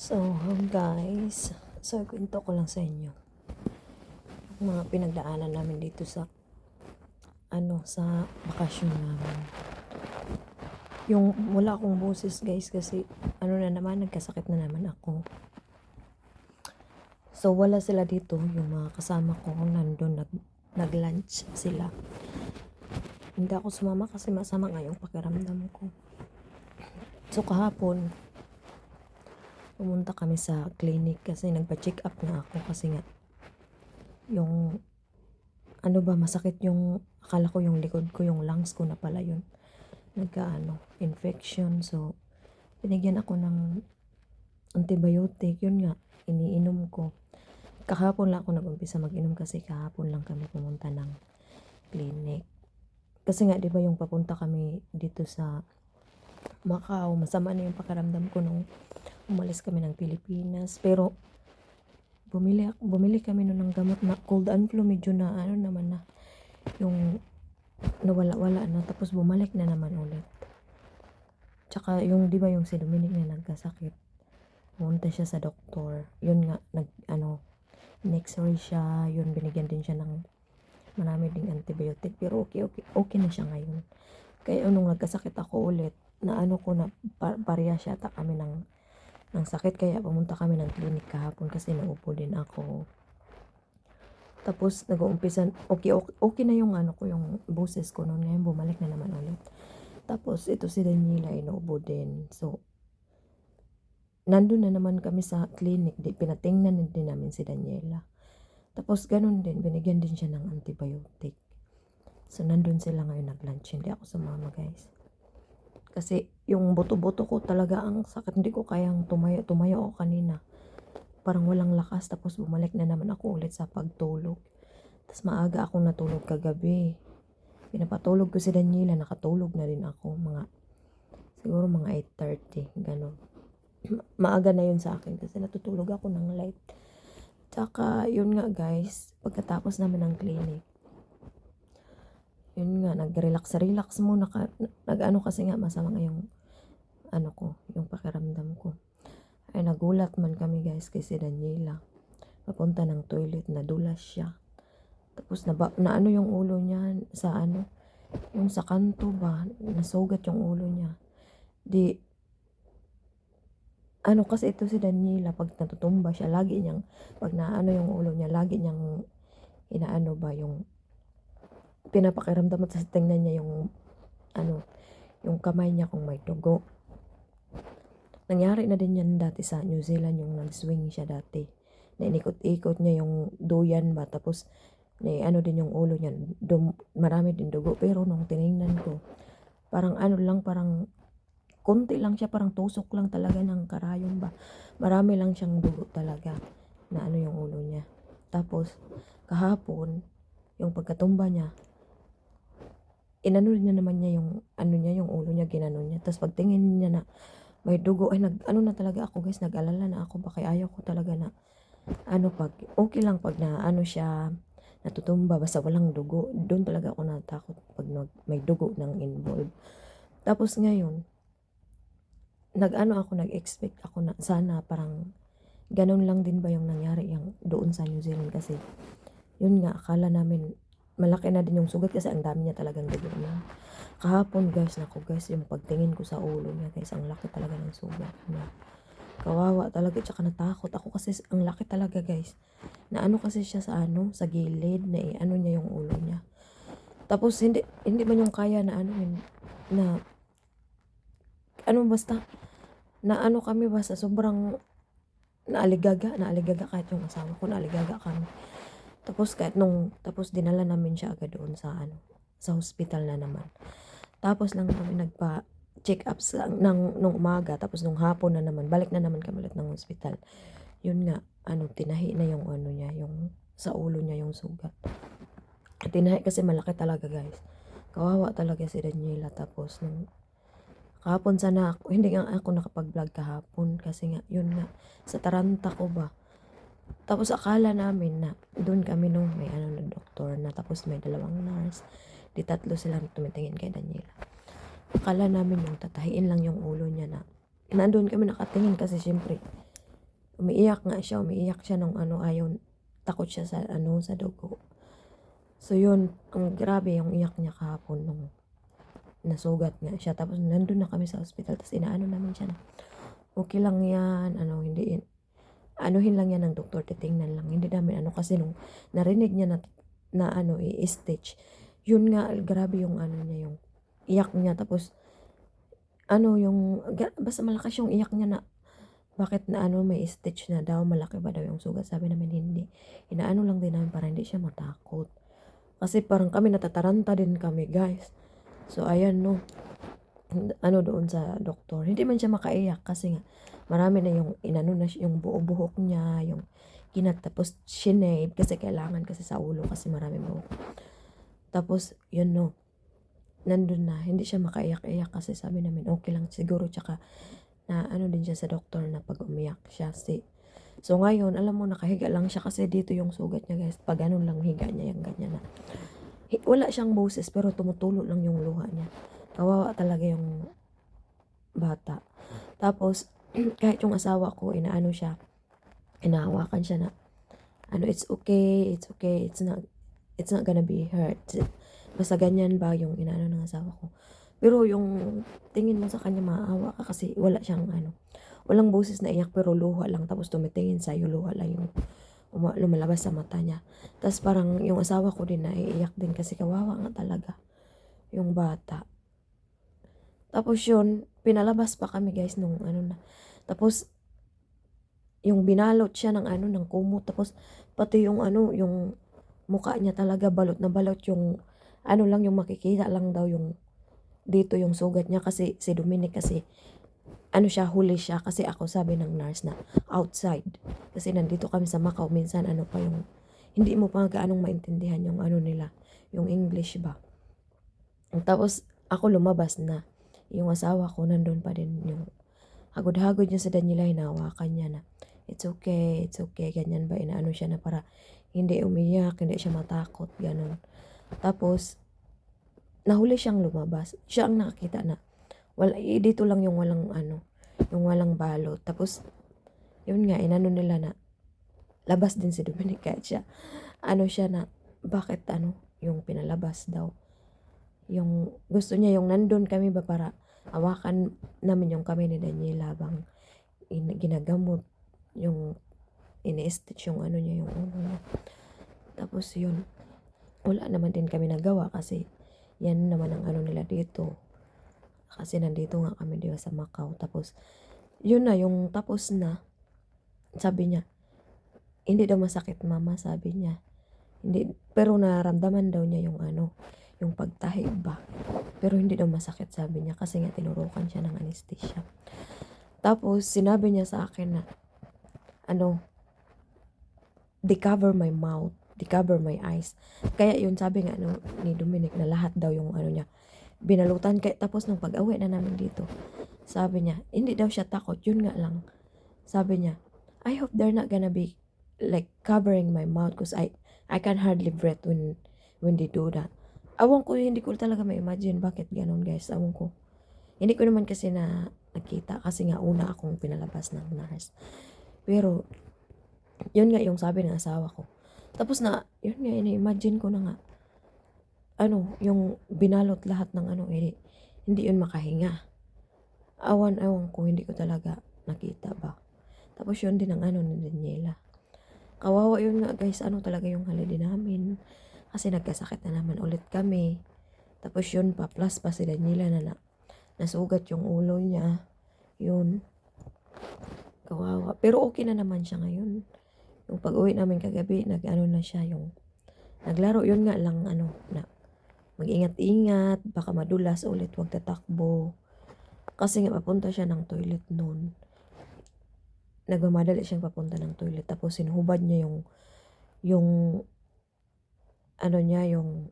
So, guys, so kwento ko lang sa inyo. Mga pinagdaanan namin dito sa ano, sa bakasyon namin. Yung wala akong boses, guys, kasi ano na naman, nagkasakit na naman ako. So, wala sila dito, yung mga kasama ko, nandun, nag, nag-lunch sila. Hindi ako sumama kasi masama nga yung pakiramdam ko. So, kahapon, pumunta kami sa clinic kasi nagpa-check up nga ako kasi nga yung ano ba masakit yung akala ko yung likod ko yung lungs ko na pala yun. Nagka-ano infection. So binigyan ako ng antibiotic. Yun nga iniinom ko. Kahapon lang ako nag-umpisa mag-inom kasi kahapon lang kami pumunta ng clinic. Kasi nga di ba yung papunta kami dito sa Macau masama na yung pakiramdam ko nung umalis kami ng Pilipinas. Pero, bumili, bumili kami nun ng gamot na cold and flu. Medyo na, ano naman na, yung nawala-wala na. Tapos, bumalik na naman ulit. Tsaka, yung, di ba yung si Dominic na nagkasakit. Pumunta siya sa doktor. Yun nga, nag, ano, in-x-ray siya. Yun, binigyan din siya ng marami ding antibiotic. Pero, okay, okay, okay na siya ngayon. Kaya, nung nagkasakit ako ulit, na ano ko na, par parehas yata kami ng ng sakit kaya pumunta kami ng clinic kahapon kasi naupo din ako. Tapos nag-uumpisan, okay, okay, okay na yung ano ko, yung boses ko noon. Ngayon bumalik na naman ulit. Tapos ito si Daniela ay naubo din. So, nandun na naman kami sa clinic. Di, pinatingnan din namin si Daniela. Tapos ganun din, binigyan din siya ng antibiotic. So, nandun sila ngayon nag-lunch. Hindi ako sumama guys. Kasi yung buto-buto ko talaga ang sakit. Hindi ko kayang tumayo. Tumayo ako kanina. Parang walang lakas. Tapos bumalik na naman ako ulit sa pagtulog. Tapos maaga akong natulog kagabi. Pinapatulog ko si Daniela. Nakatulog na rin ako. Mga, siguro mga 8.30. Ganon. Maaga na yun sa akin. Kasi natutulog ako ng light. Tsaka, yun nga guys. Pagkatapos namin ng clinic yun nga, nag-relax-relax muna ka, nag-ano kasi nga, masama nga yung, ano ko, yung pakiramdam ko. Ay, nagulat man kami guys kay si Daniela. Papunta ng toilet, nadulas siya. Tapos, na, na ano yung ulo niya, sa ano, yung sa kanto ba, nasugat yung ulo niya. Di, ano kasi ito si Daniela, pag natutumba siya, lagi niyang, pag naano yung ulo niya, lagi niyang, inaano ba, yung pinapakiramdam at tingnan niya yung ano, yung kamay niya kung may dugo. Nangyari na din yan dati sa New Zealand yung nag-swing siya dati. Na inikot-ikot niya yung duyan ba tapos na ano din yung ulo niya. Dum, marami din dugo pero nung tiningnan ko parang ano lang parang konti lang siya parang tusok lang talaga ng karayom ba. Marami lang siyang dugo talaga na ano yung ulo niya. Tapos kahapon yung pagkatumba niya inano niya naman niya yung ano niya yung ulo niya ginano niya. Tapos pagtingin niya na may dugo ay nag ano na talaga ako guys nag-alala na ako. Baka ayaw ko talaga na ano pag okay lang pag na ano siya natutumba basta walang dugo. Doon talaga ako natakot pag nag, may dugo nang involved. Tapos ngayon nag-ano ako nag-expect ako na sana parang ganun lang din ba yung nangyari yung doon sa New Zealand kasi yun nga akala namin malaki na din yung sugat kasi ang dami niya talagang dugo na. Kahapon guys, nako guys, yung pagtingin ko sa ulo niya guys, ang laki talaga ng sugat niya. Kawawa talaga, tsaka natakot ako kasi ang laki talaga guys. Na ano kasi siya sa ano, sa gilid, na eh, ano niya yung ulo niya. Tapos hindi, hindi man yung kaya na ano na, ano basta, na ano kami basta sobrang naaligaga, naaligaga kahit yung asawa ko, naaligaga kami. Tapos kahit nung, tapos dinala namin siya agad doon sa ano, sa hospital na naman. Tapos lang kami nagpa check up sa, ng, nung umaga, tapos nung hapon na naman, balik na naman kami ulit ng hospital. Yun nga, ano, tinahi na yung ano niya, yung sa ulo niya yung sugat. Tinahi kasi malaki talaga guys. Kawawa talaga si Daniela. Tapos nung kahapon sana ako, hindi nga ako nakapag-vlog kahapon kasi nga, yun nga, sa Taranta ko ba, tapos akala namin na doon kami nung may ano na doktor na tapos may dalawang nurse. Di tatlo sila tumitingin kay Daniela. Akala namin yung tatahiin lang yung ulo niya na nandun kami nakatingin kasi syempre umiiyak nga siya, umiiyak siya nung ano, ayaw, takot siya sa ano, sa dugo. So yun, ang grabe yung iyak niya kahapon nung nasugat nga siya. Tapos nandun na kami sa hospital, tapos inaano namin siya na, okay lang yan, ano, hindi anuhin lang yan ng doktor, titingnan lang. Hindi namin ano, kasi nung narinig niya na, na ano, i-stitch, yun nga, grabe yung ano niya, yung iyak niya. Tapos, ano, yung, basta malakas yung iyak niya na, bakit na ano, may stitch na daw, malaki ba daw yung sugat? Sabi namin, hindi. Inaano lang din namin para hindi siya matakot. Kasi parang kami natataranta din kami, guys. So, ayan, no. Ano doon sa doktor. Hindi man siya makaiyak kasi nga, marami na yung inano na yung buo-buhok niya, yung kinat, tapos shinade kasi kailangan kasi sa ulo kasi marami buhok. Tapos, yun no, nandun na, hindi siya makaiyak-iyak kasi sabi namin, okay lang siguro, tsaka na ano din siya sa doktor na pag umiyak siya si So ngayon, alam mo, nakahiga lang siya kasi dito yung sugat niya guys. Pag ganun lang higa niya yung ganyan na. Wala siyang boses pero tumutulo lang yung luha niya. Kawawa talaga yung bata. Tapos, kahit yung asawa ko, inaano siya, inahawakan siya na, ano, it's okay, it's okay, it's not, it's not gonna be hurt. Basta ganyan ba yung inaano ng asawa ko. Pero yung tingin mo sa kanya maawa ka kasi wala siyang ano, walang boses na iyak pero luha lang tapos tumitingin sa luha lang yung uma- lumalabas sa mata niya. Tapos parang yung asawa ko din naiiyak din kasi kawawa nga talaga yung bata. Tapos yun, pinalabas pa kami guys nung ano na. Tapos yung binalot siya ng ano ng kumot tapos pati yung ano yung mukha niya talaga balot na balot. Yung ano lang yung makikita lang daw yung dito yung sugat niya. Kasi si Dominic kasi ano siya huli siya. Kasi ako sabi ng nurse na outside. Kasi nandito kami sa Macau minsan ano pa yung hindi mo pa gaanong maintindihan yung ano nila yung English ba. Tapos ako lumabas na yung asawa ko nandun pa din yung hagod-hagod niya sa Daniela hinawakan niya na it's okay it's okay ganyan ba inaano siya na para hindi umiyak hindi siya matakot ganun tapos nahuli siyang lumabas. Siya ang nakakita na wala eh, dito lang yung walang ano, yung walang balot. Tapos yun nga inano nila na labas din si Dominic siya. Ano siya na bakit ano yung pinalabas daw. Yung gusto niya yung nandun kami ba para hawakan namin yung kami ni Daniela bang in, ginagamot yung ini-stitch yung ano niya yung ulo niya. Tapos yun, wala naman din kami nagawa kasi yan naman ang ano nila dito. Kasi nandito nga kami di ba sa Macau. Tapos, yun na, yung tapos na, sabi niya, hindi daw masakit mama, sabi niya. Hindi, pero naramdaman daw niya yung ano, yung pagtahi ba. Pero hindi daw masakit, sabi niya, kasi nga tinurukan siya ng anesthesia. Tapos, sinabi niya sa akin na, ano, they cover my mouth, they cover my eyes. Kaya yun sabi nga no, ni Dominic na lahat daw yung ano niya, binalutan. Kaya tapos nung pag-awi na namin dito, sabi niya, hindi daw siya takot, yun nga lang. Sabi niya, I hope they're not gonna be like covering my mouth because I I can hardly breathe when when they do that. Awang ko, hindi ko talaga ma-imagine bakit ganun guys. Awang ko. Hindi ko naman kasi na nakita kasi nga una akong pinalabas ng nurse. Pero, yun nga yung sabi ng asawa ko. Tapos na, yun nga, ina-imagine ko na nga, ano, yung binalot lahat ng ano, eh, hindi yun makahinga. Awan, awan ko, hindi ko talaga nakita ba. Tapos yun din ang ano ni Daniela. Kawawa yun nga guys, ano talaga yung holiday namin. Kasi nagkasakit na naman ulit kami. Tapos yun pa, plus pa si Daniela na, na nasugat yung ulo niya. Yun. Kawawa. Pero okay na naman siya ngayon. Yung pag-uwi namin kagabi, nag-ano na siya yung naglaro. Yun nga lang, ano, na mag-ingat-ingat, baka madulas ulit, wag tatakbo. Kasi nga papunta siya ng toilet noon. Nagmamadali siyang papunta ng toilet. Tapos sinuhubad niya yung, yung, ano niya, yung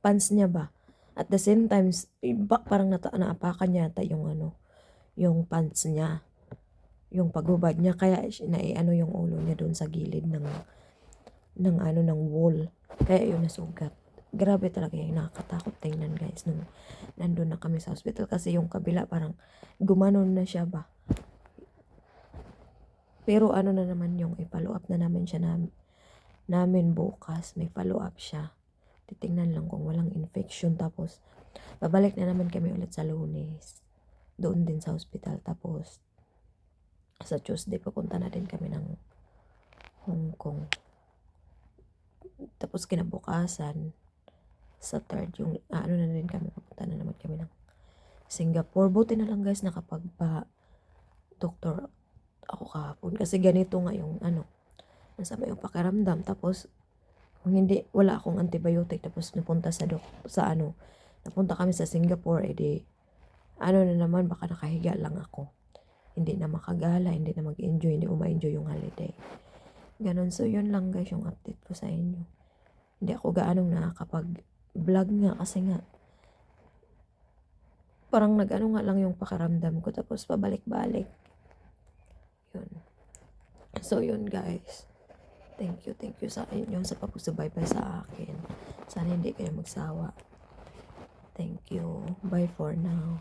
pants niya ba. At the same time, iba, parang nata, naapakan niya ata yung ano, yung pants niya. Yung paghubad niya. Kaya na ano yung ulo niya doon sa gilid ng, ng ano, ng wall. Kaya yun nasugat. Grabe talaga yung nakakatakot tingnan guys nung nandun na kami sa hospital kasi yung kabila parang gumanon na siya ba Pero ano na naman yung up na namin siya na, namin bukas. May follow up siya. Titingnan lang kung walang infection. Tapos, babalik na naman kami ulit sa lunes. Doon din sa hospital. Tapos, sa Tuesday, pupunta na din kami ng Hong Kong. Tapos, kinabukasan, sa third, yung, ah, ano na din kami, pupunta na naman kami ng Singapore. Buti na lang guys, nakapagpa doktor ako kahapon. Kasi ganito nga yung ano, masama yung pakiramdam. Tapos, kung hindi, wala akong antibiotic. Tapos, napunta sa dok, sa ano, napunta kami sa Singapore, edi, ano na naman, baka nakahiga lang ako. Hindi na makagala, hindi na mag-enjoy, hindi uma-enjoy yung holiday. Ganon. So, yun lang guys yung update ko sa inyo. Hindi ako gaanong nakakapag-vlog nga kasi nga, parang nag-ano nga lang yung pakiramdam ko. Tapos, pabalik-balik. Yun. So, yun guys. Thank you, thank you sa inyo sa pagsubaybay sa akin. Sana hindi kayo magsawa. Thank you. Bye for now.